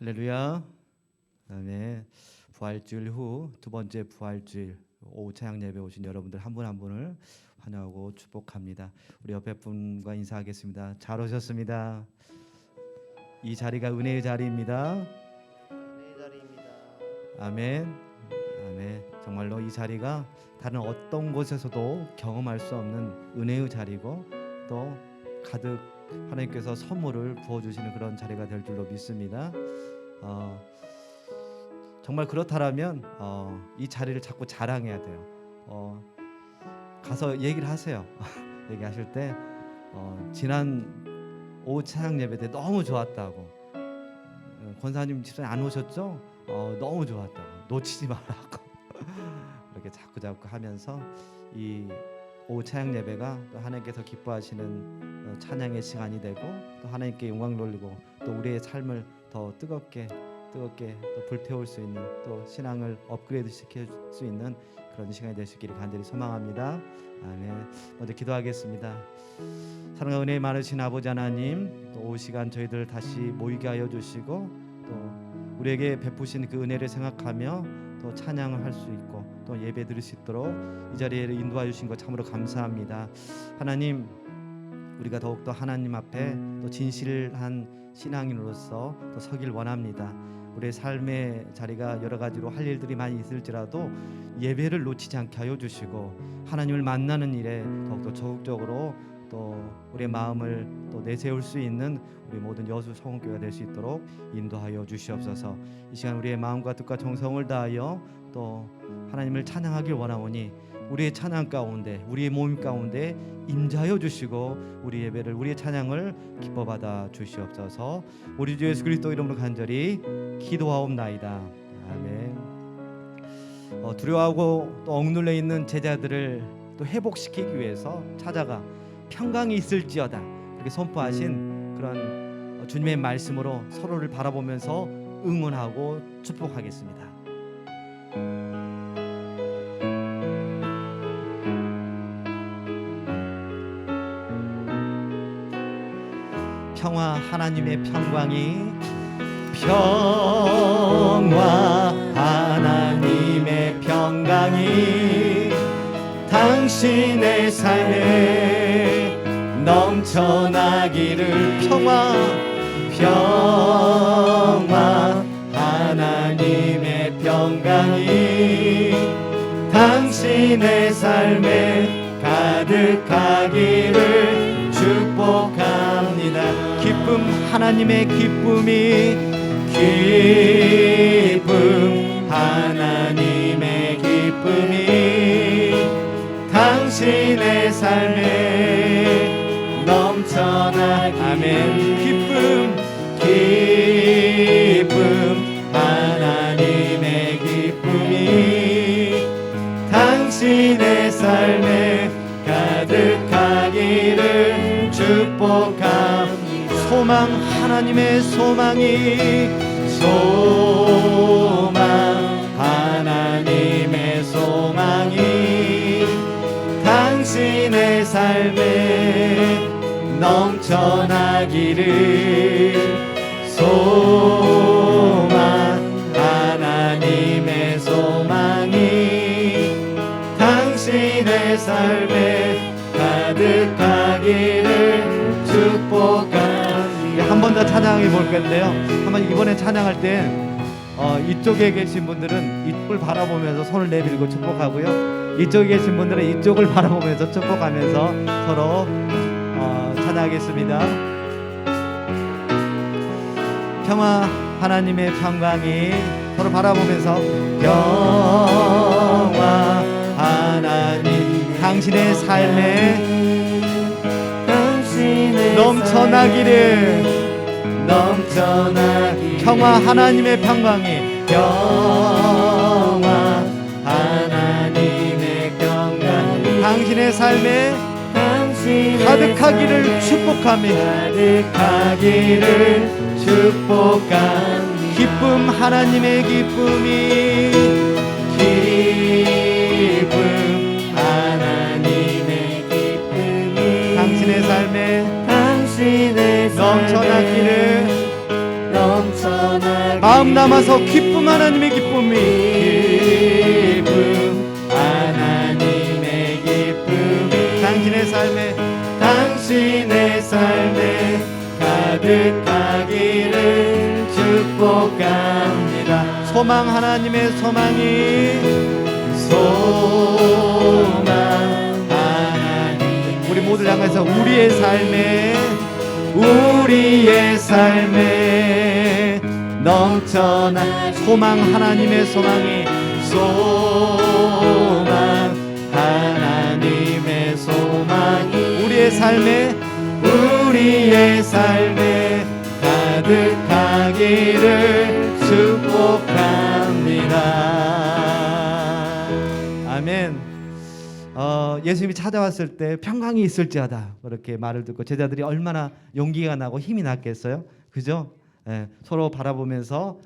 할렐루야. 그다음에 부활주일 후 두 번째 부활주일 오후 찬양 예배 오신 여러분들 한 분 한 분을 환영하고 축복합니다. 우리 옆에 분과 인사하겠습니다. 잘 오셨습니다. 이 자리가 은혜의 자리입니다. 네 자리입니다. 아멘. 아멘. 정말로 이 자리가 다른 어떤 곳에서도 경험할 수 없는 은혜의 자리고 또 가득 하나님께서 선물을 부어 주시는 그런 자리가 될 줄로 믿습니다. 어, 정말 그렇다라면 어, 이 자리를 자꾸 자랑해야 돼요. 어, 가서 얘기를 하세요. 얘기하실 때 어, 지난 오후 찬양 예배 때 너무 좋았다고 어, 권사님 집에 안 오셨죠? 어, 너무 좋았다고 놓치지 말라고 이렇게 자꾸 자꾸 하면서 이 오후 찬양 예배가 또 하나님께서 기뻐하시는 어, 찬양의 시간이 되고 또 하나님께 영광 돌리고 또 우리의 삶을 더 뜨겁게 뜨겁게 또 불태울 수 있는 또 신앙을 업그레이드 시킬 수 있는 그런 시간이 있기를 간절히 소망합니다. 아멘. 먼저 기도하겠습니다. 사랑과 은혜 많으신 아버지 하나님 또 오후 시간 저희들 다시 모이게 하여 주시고 또 우리에게 베푸신 그 은혜를 생각하며 또 찬양을 할 수 있고 또 예배 드릴 수 있도록 이 자리에 인도하여 주신 것 참으로 감사합니다. 하나님 우리가 더욱더 하나님 앞에 또 진실한 신앙인으로서 또 서길 원합니다. 우리의 삶의 자리가 여러 가지로 할 일들이 많이 있을지라도 예배를 놓치지 않게 하여 주시고 하나님을 만나는 일에 더욱더 적극적으로 또 우리의 마음을 또 내세울 수 있는 우리 모든 여수 성교가 될 수 있도록 인도하여 주시옵소서. 이 시간 우리의 마음과 뜻과 정성을 다하여 또 하나님을 찬양하길 원하오니 우리의 찬양 가운데 우리의 몸 가운데 임자여 주시고 우리 예배를 우리의 찬양을 기뻐 받아 주시옵소서. 우리 주 예수 그리스도 이름으로 간절히 기도하옵나이다. 아멘. 어, 두려워하고 또 억눌려 있는 제자들을 또 회복시키기 위해서 찾아가 평강이 있을지어다 이렇게 선포하신 그런 어, 주님의 말씀으로 서로를 바라보면서 응원하고 축복하겠습니다. 평화 하나님의 평강이 평화 하나님의 평강이 당신의 삶에 넘쳐나기를 평화 평화 하나님의 평강이 당신의 삶에 가득하기를 하나님의 기쁨이 기쁨 하나님의 기쁨이 당신의 삶에 넘쳐나기 아멘. 기쁨 기쁨 하나님의 기쁨이 당신의 삶에 가득하기를 축복합니다 소망 하나님의 소망이 소망 하나님의 소망이 당신의 삶에 넘쳐나기를 소망 하나님의 소망이 당신의 삶에 가득하기를. 한 번 더 찬양해 볼 건데요. 한번 이번에 찬양할 때 어, 이쪽에 계신 분들은 이쪽을 바라보면서 손을 내밀고 축복하고요. 이쪽에 계신 분들은 이쪽을 바라보면서 축복하면서 서로 어, 찬양하겠습니다. 평화 하나님의 평강이 서로 바라보면서 평화 하나님 당신의 삶에 넘쳐나기를 넘쳐나기 평화 하나님의 평강이 평화 하나님의 평강이 당신의 삶에 당신의 가득하기를 축복합니다. 가득하기를 축복합니다. 기쁨 하나님의 기쁨이 기쁨 하나님의 기쁨이 당신의 삶에 당신의 넘쳐나기를 마음 남아서 기쁨 하나님의 기쁨이 기쁨 하나님의 기쁨이 당신의 삶에 당신의 삶에 가득하기를 축복합니다. 소망 하나님의 소망이 소망 하나님 우리 모두를 향해서 우리의 삶에 우리의 삶에 넘쳐난 소망 하나님의 소망이 소망 하나님의 소망이 우리의 삶에 우리의 삶에 가득하기를 축복합니다. 아멘. 어, 예수님이 찾아왔을 때 평강이 있을지어다 그렇게 말을 듣고 제자들이 얼마나 용기가 나고 힘이 났겠어요, 그죠? 예, 서로 바라보면서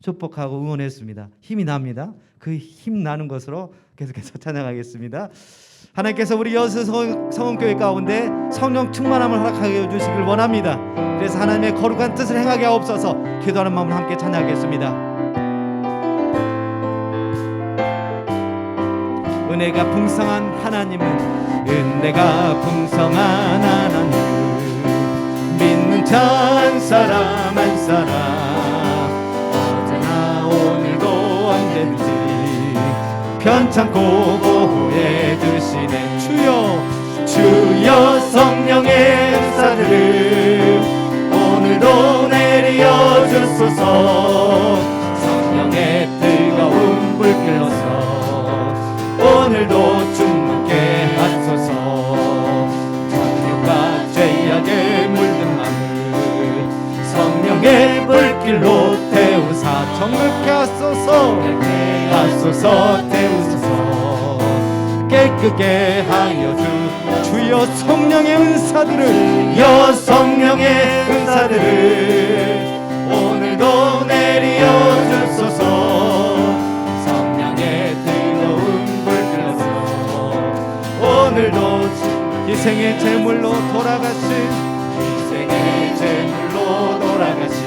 축복하고 응원했습니다. 힘이 납니다. 그 힘 나는 것으로 계속해서 찬양하겠습니다. 하나님께서 우리 여수 성- 성원교회 가운데 성령 충만함을 허락하게 해주시길 원합니다. 그래서 하나님의 거룩한 뜻을 행하게 하옵소서. 기도하는 마음으로 함께 찬양하겠습니다. 은혜가 풍성한 하나님은 은혜가 풍성한 하나님 천 사람 한 사람. 어제나 오늘도 언제든지 편찮고 보호해 주시네 주여 주여 성령의 은사들을 오늘도 내려 주소서 길로 태우사 정글케 하소서. 깨끗게 하소서 태우소서. 깨끗게 하여 주 주여 성령의 은사들을 여 성령의 은사들을 오늘도 내려 주소서. 성령의 뜨거운 불길로서 오늘도 희생의 제물로 돌아가신 희생의 제물로 돌아가신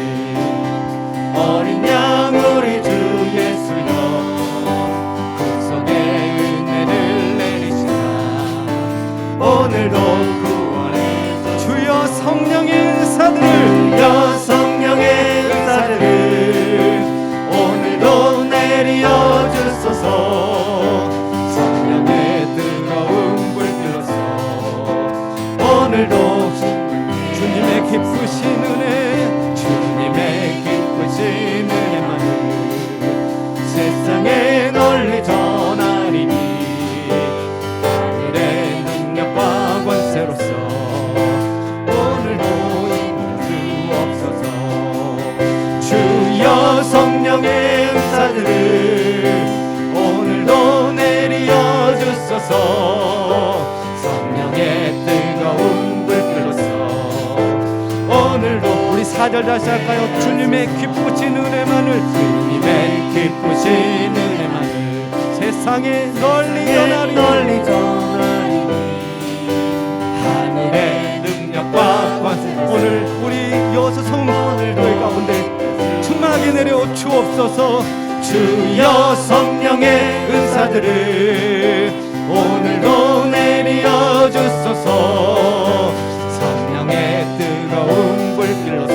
주여 성령의 은사들을 오늘도 내려 주소서. 성령의 뜨거운 불길로서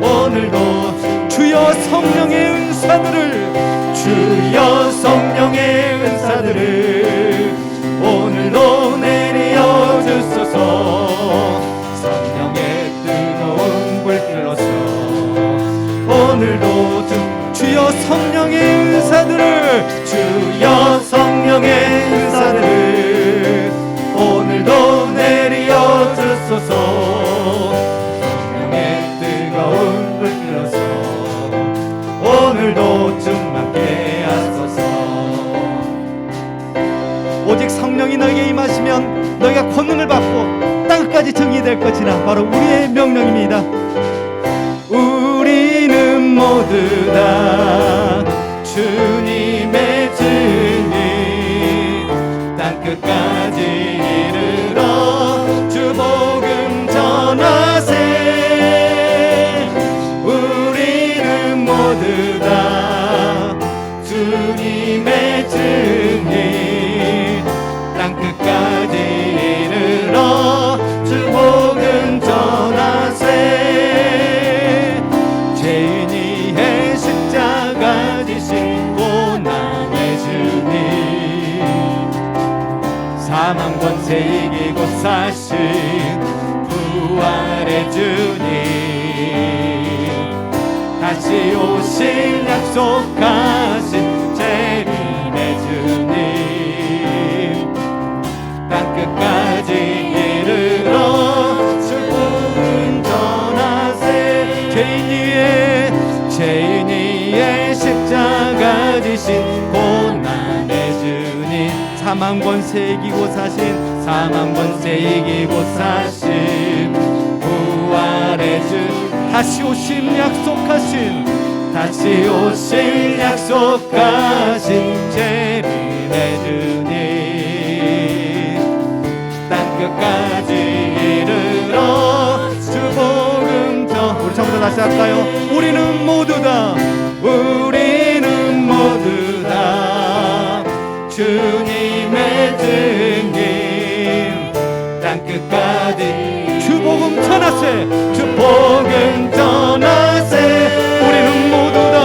오늘도 주여 성령의 은사들을 주여 성령의 은사들을 주여 성령의 은사들을 오늘도 내려 주소서. 성령의 뜨거운 불길로서 오늘도 충만케 하소서. 오직 성령이 너에게 임하시면 너희가 권능을 받고 땅끝까지 정의될 것이라 바로 우리의 명령입니다. 우리는 모두 다 주 사신 부활의 주님. 다시 오실 약속하신 재림의 주님. 땅끝까지 이르러 슬픔은 전하세. 죄인 위에 죄인 위에 십자가 지신 고난의 주님. 사망권 세기고 사신 사망 권세 이기고 사신 부활의 주 다시 오심 약속하신 다시 오실 약속하신 재림의 주님. 땅 끝까지 이르러 주 복음 전 우리 처음부터 다시 할까요? 우리는 모두 다 우리는 모두 다 주님의 땅 끝까지. 주 복음 전하세. 주 복음 전하세. 우리는 모두 다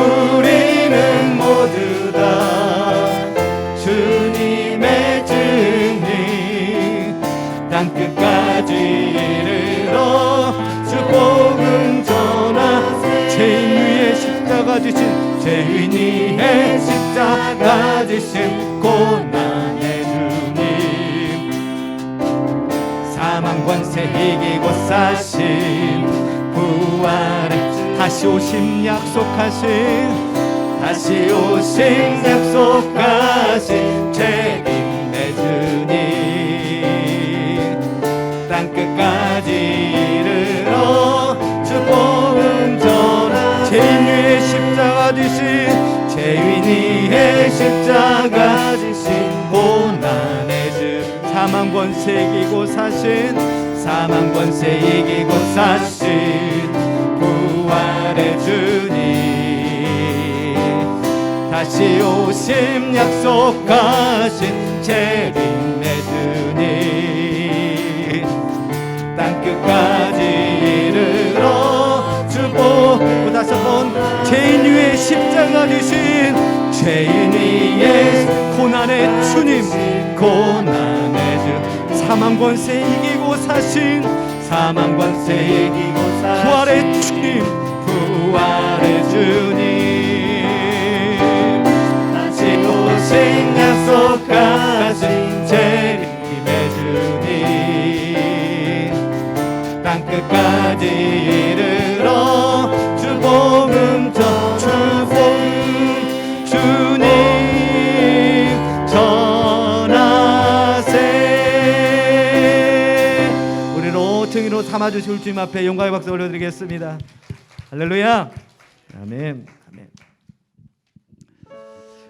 우리는 모두 다 주님의 증인. 땅 끝까지 이르러 주 복음 전하세. 죄인 위에 십자가 지신 죄인 위에 십자가 지신 고 이기고 사신 부활의 다시 오심 약속하신 다시 오신 약속하신 죄인의 주님. 땅 끝까지 이르러 주복음 전하 위에 십자가 죄인 위에 십자가 지신 고난의 주 사망 권세 이기고 사신 사망 권세 이기고 사신 부활의 주님. 다시 오심 약속하신 재림의 주님. 땅 끝까지 이르러 주보 다시 한번 죄인 위에 십자가 지신 죄인 위에 고난의 주님 고난의 주 사망 권세 이기고 사신 사망 권세 이기고 사신 부활의 주님 부활의 주님. 다시 오신 약속하신 삼아주실 주님 앞에 영광의 박수 올려드리겠습니다. 할렐루야. 아멘. 아멘.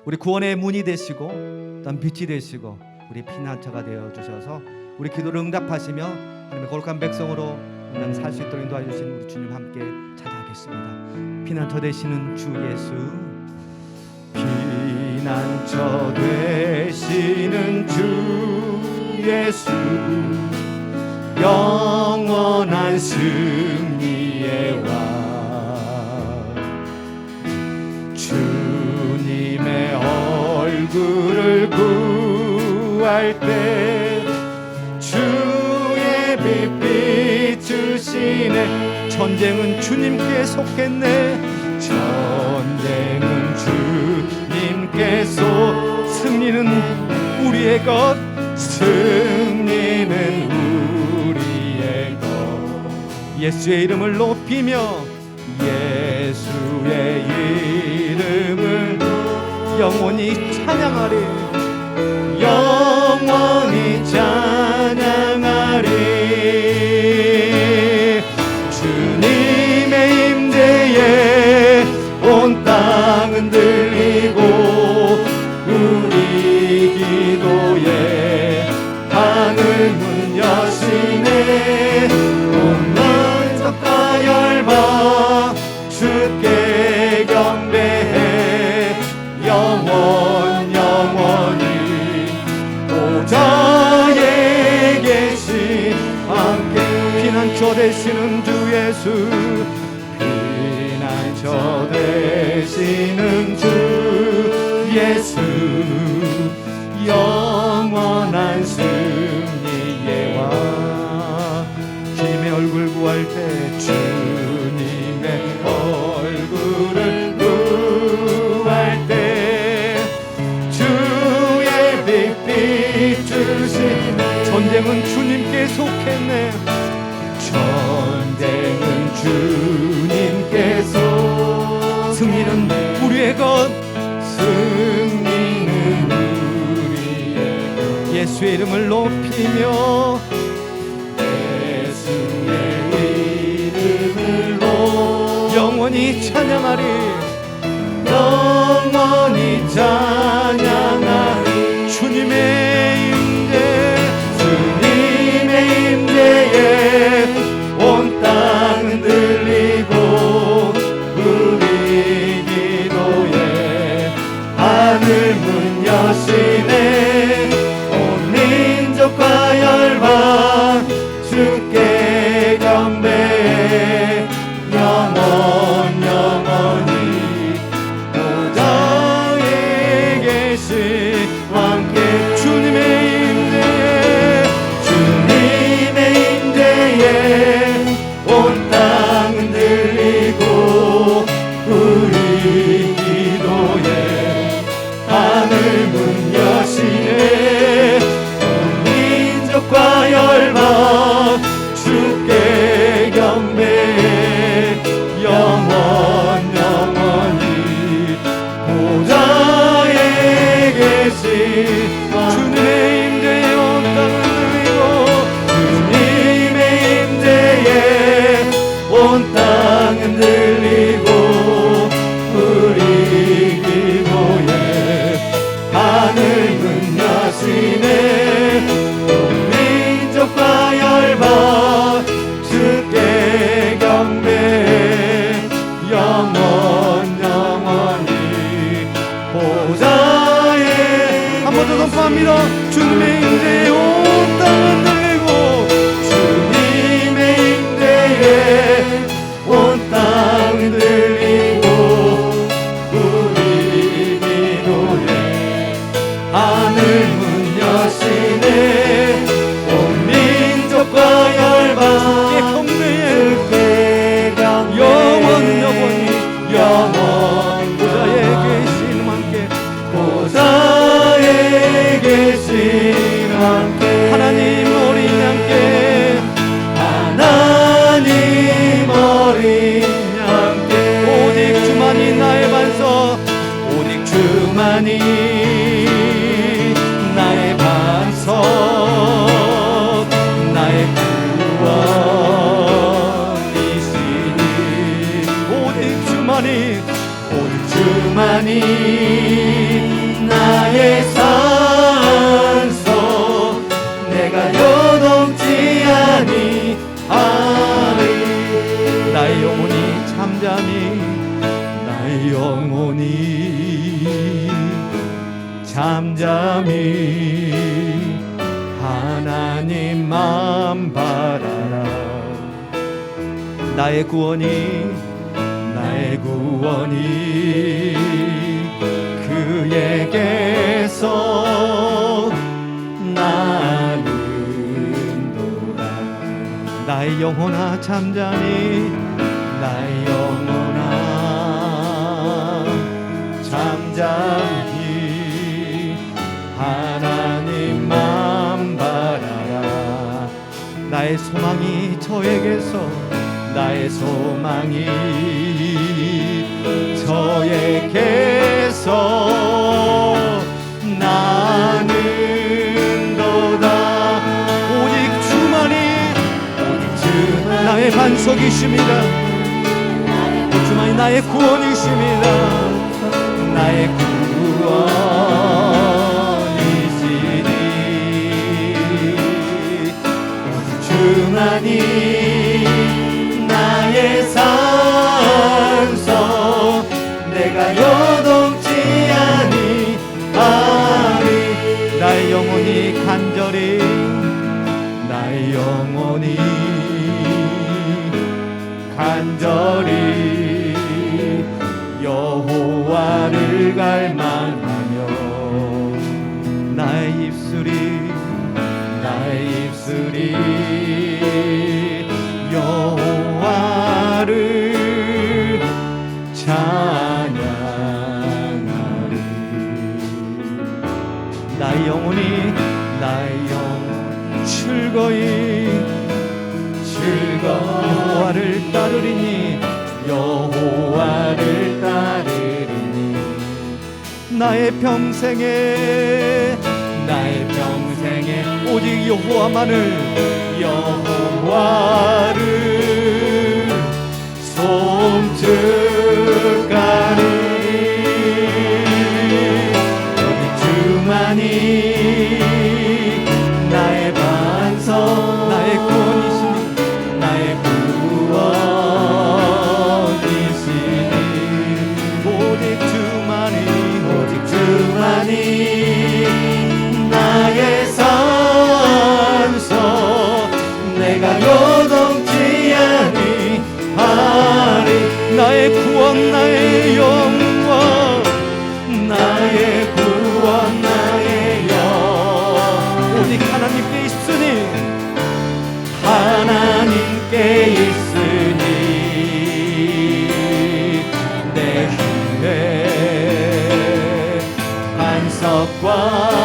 우리 구원의 문이 되시고 또한 빛이 되시고 우리 피난처가 되어 주셔서 우리 기도를 응답하시며 하나님의 거룩한 백성으로 항상 살수 있도록 인도해 주신 우리 주님 함께 찬양하겠습니다. 피난처 되시는 주 예수. 피난처 되시는 주 예수 영원한 승리의 왕. 주님의 얼굴을 구할 때 주의 빛 비추시네. 전쟁은 주님께 속했네. 전쟁은 주님께 속. 승리는 우리의 것. 승리는 예수의 이름을 높이며 예수의 이름을 영원히 찬양하리 영원히 찬양하리. 영원히 찬양 열방 주만이 나의 산소. 내가 요동치 아니 하리 나의 영혼이 잠잠히 나의 영혼이 잠잠히 하나님만 바라라. 나의 구원이 나의 구원이 나의 영혼아 잠잠히 나의 영혼아 잠잠히 하나님만 바라라. 나의 소망이 저에게서 나의 소망이 저에게서 나의 반석이십니다. 주만이 나의 구원이십니다. 나의 구원이시니. 주만이 나의 산소 내가 요동치 아니 하리 나의 영혼이 간절히 나의 영혼이 간절히 여호와를 갈망 나의 평생에 나의 평생에 오직 여호와만을 여호와를 반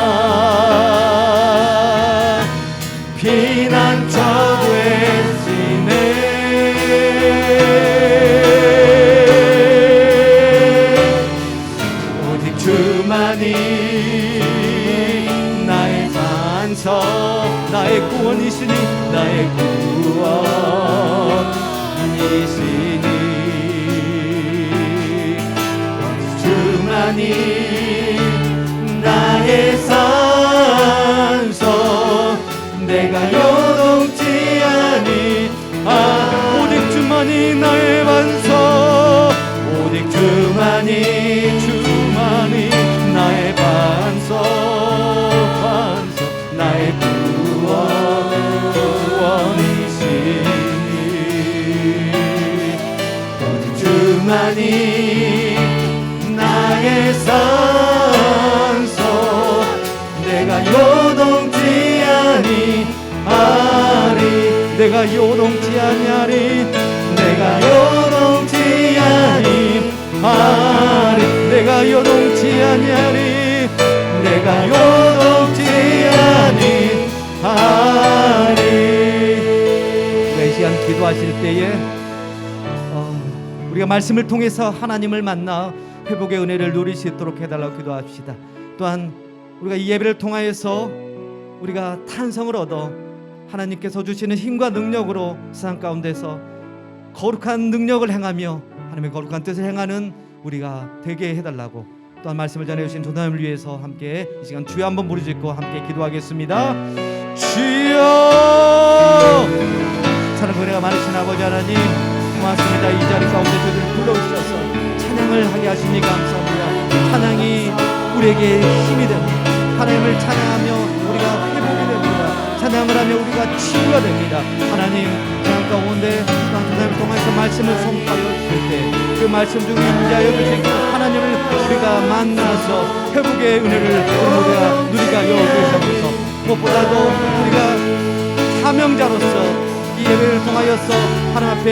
내가 요동치 아니하리 내가 요동치 아니하리 내가 요동치 아니하리 내가 요동치 아니하리 내가 요동치 아니하리 이 시간 기도하실 때에 어, 우리가 말씀을 통해서 하나님을 만나 회복의 은혜를 누릴 수 있도록 해달라고 기도합시다. 또한 우리가 이 예배를 통하여서 우리가 탄성을 얻어 하나님께서 주시는 힘과 능력으로 세상 가운데서 거룩한 능력을 행하며 하나님의 거룩한 뜻을 행하는 우리가 되게 해달라고 또한 말씀을 전해주신 조나님을 위해서 함께 이 시간 주여 한번 부르짖고 함께 기도하겠습니다. 주여 사랑 은혜가 많으신 아버지 하나님 고맙습니다 이 자리 가운데 저희를 불러주셔서 찬양을 하게 하시니 감사합니다. 찬양이 우리에게 힘이 됩니다. 하나님을 찬양하며 우리가 회복이 됩니다. 찬양을 하며 우리가 치유가 됩니다. 하나님 찬양 가운데 하나님 통해서 말씀을 선포하여 주실 때 그 말씀 중에 임자여 주시고 하나님을 우리가 만나서 회복의 은혜를 우리 모두가 누리가 여기셔서. 무엇보다도 우리가 사명자로서 이 예배를 통하여서 하나님 앞에